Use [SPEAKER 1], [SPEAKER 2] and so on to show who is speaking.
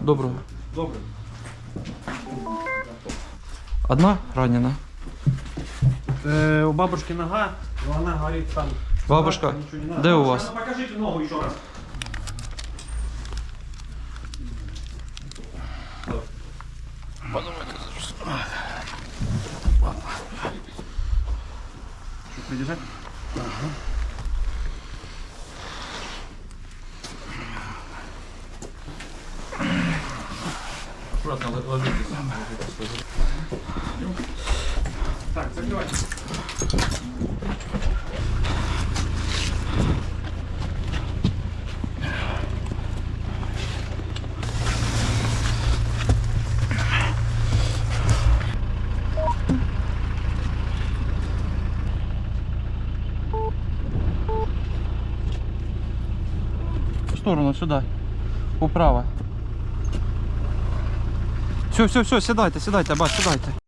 [SPEAKER 1] Доброго.
[SPEAKER 2] Доброго.
[SPEAKER 1] Одна ранена.
[SPEAKER 2] Е, у бабушки нога, но она говорит там...
[SPEAKER 1] Бабушка,
[SPEAKER 2] «Нічого не надо».
[SPEAKER 1] де у вас?
[SPEAKER 2] Покажите ногу еще раз. Подержать? Ага.
[SPEAKER 1] Аккуратно ложитесь.
[SPEAKER 2] Так, закрывайте.
[SPEAKER 1] В сторону, сюда. Управо. Все, все, все, сідайте, сідайте, бать, сідайте.